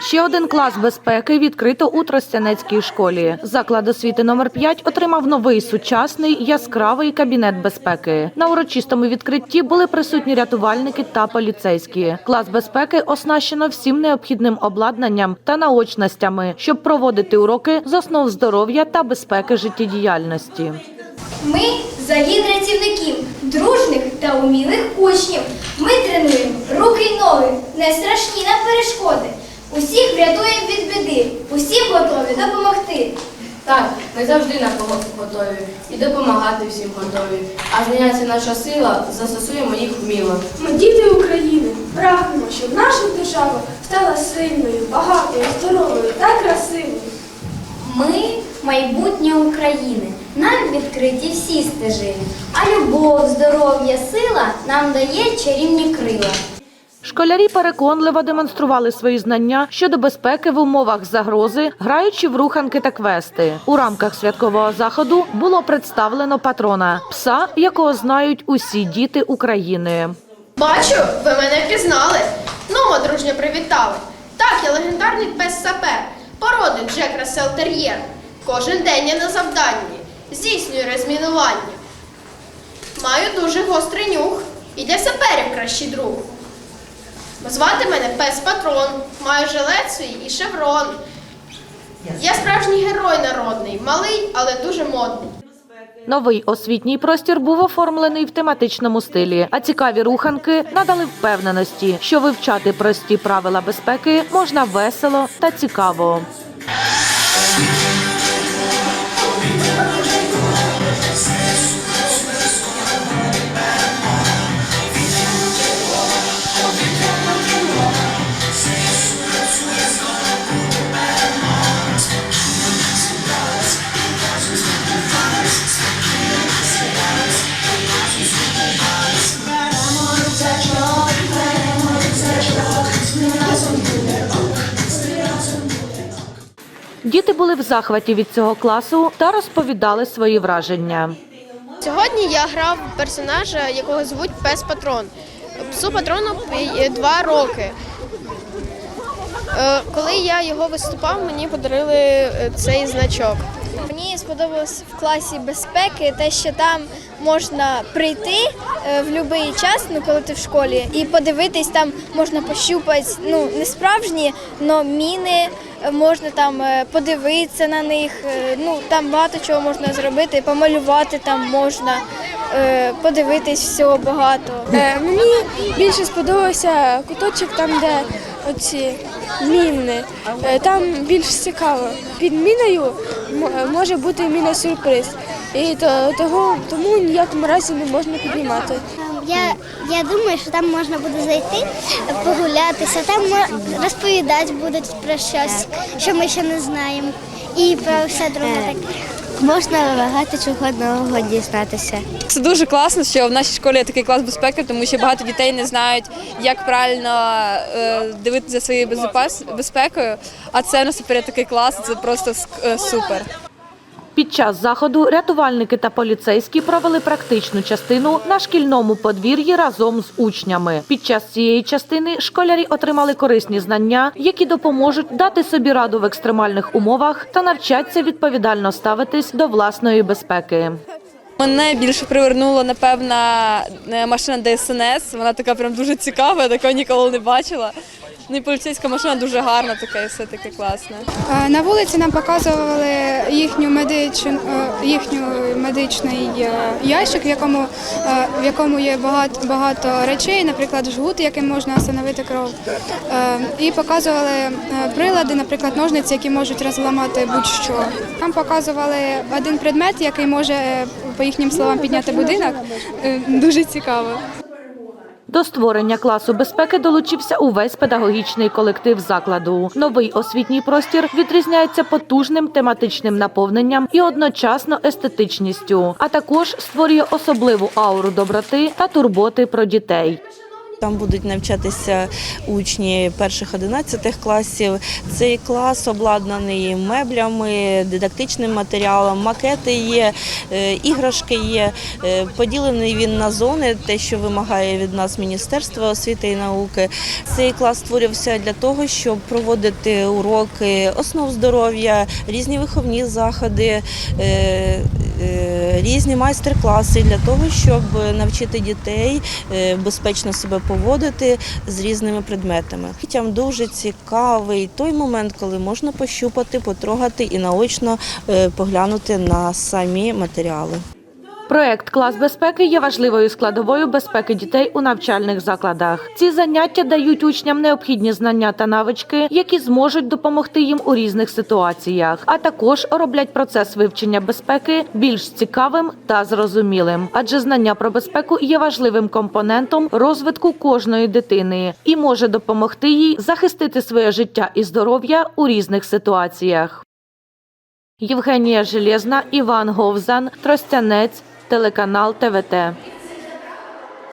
Ще один клас безпеки відкрито у Тростянецькій школі. Заклад освіти номер 5 отримав новий сучасний яскравий кабінет безпеки. На урочистому відкритті були присутні рятувальники та поліцейські. Клас безпеки оснащено всім необхідним обладнанням та наочностями, щоб проводити уроки з основ здоров'я та безпеки життєдіяльності. Ми загін рятівників, дружних та умілих учнів. Ми тренуємо руки й ноги, не страшні нам перешкоди. Усіх врятуємо від біди, усім готові допомогти. Так, ми завжди на кого готові і допомагати всім готові. А заняття наша сила, застосуємо їх вміло. Ми діти України, прагнемо, щоб наша держава стала сильною, багатою, здоровою та красивою. Ми майбутнє України. Нам відкриті всі стежини. А любов, здоров'я, сила нам дає чарівні крила. Школярі переконливо демонстрували свої знання щодо безпеки в умовах загрози, граючи в руханки та квести. У рамках святкового заходу було представлено патрона пса, якого знають усі діти України. Бачу, ви мене пізнали. Ну, дружньо привітали. Так, я легендарний пес сапер, породи Джек Рассел Тер'єр. Кожен день я на завданні, здійснюю розмінування. Маю дуже гострий нюх і для саперів кращий друг. Звати мене пес Патрон, маю жилет і шеврон. Я справжній герой народний, малий, але дуже модний. Новий освітній простір був оформлений в тематичному стилі, а цікаві руханки надали впевненості, що вивчати прості правила безпеки можна весело та цікаво. Діти були в захваті від цього класу та розповідали свої враження. Сьогодні я грав персонажа, якого звуть Пес Патрон. Псу патрону два роки. Е, Коли я його виступав, мені подарили е, цей значок. Мені сподобалось в класі безпеки те, що там можна прийти е, в будь-який час, ну коли ти в школі, і подивитись, там можна пощупати, ну не справжні, але міни, е, можна там е, подивитися на них. е, Ну там багато чого можна зробити, помалювати там можна, е, подивитись всього багато. Мені більше сподобався куточок там, де оці міни. Там більш цікаво. Під міною може бути міна-сюрприз. І того, тому ніякому разі не можна піднімати. Я, я думаю, що там можна буде зайти, погулятися, там розповідати будуть про щось, що ми ще не знаємо. І про все друге таке. Можна багато чого нового дізнатися. Це дуже класно, що в нашій школі є такий клас безпеки, тому що багато дітей не знають, як правильно е, дивитися за своєю безпекою. А це у нас такий клас, це просто е, супер. Під час заходу рятувальники та поліцейські провели практичну частину на шкільному подвір'ї разом з учнями. Під час цієї частини школярі отримали корисні знання, які допоможуть дати собі раду в екстремальних умовах та навчаться відповідально ставитись до власної безпеки. Мене більше привернула, напевно, е, машина ДСНС. Вона така прям дуже цікава, я такого ніколи не бачила. Ну і поліцейська машина дуже гарна, така і все таке класне. Е, На вулиці нам показували їхню медичну, е, їхню медичний е, ящик, в якому, в якому є багато, багато речей, наприклад, жгут, яким можна остановити кров. І показували прилади, наприклад, ножниці, які можуть розламати будь-що. Нам показували один предмет, який може, по їхнім словам, підняти будинок. Дуже цікаво. До створення класу безпеки долучився увесь педагогічний колектив закладу. Новий освітній простір відрізняється потужним тематичним наповненням і одночасно естетичністю, а також створює особливу ауру доброти та турботи про дітей. Там будуть навчатися учні перших 11 класів. Цей клас обладнаний меблями, дидактичним матеріалом, макети є, е, іграшки є. Е, Поділений він на зони, те, що вимагає від нас Міністерство освіти і науки. Цей клас створився для того, щоб проводити уроки основ здоров'я, різні виховні заходи, е, різні майстер-класи для того, щоб навчити дітей е, безпечно себе поводити з різними предметами. Дітям дуже цікавий той момент, коли можна пощупати, потрогати і наочно е, поглянути на самі матеріали. Проект клас безпеки є важливою складовою безпеки дітей у навчальних закладах. Ці заняття дають учням необхідні знання та навички, які зможуть допомогти їм у різних ситуаціях, а також роблять процес вивчення безпеки більш цікавим та зрозумілим. Адже знання про безпеку є важливим компонентом розвитку кожної дитини і може допомогти їй захистити своє життя і здоров'я у різних ситуаціях. Євгенія Железна, Іван Говзан, Тростянець, телеканал ТВТ.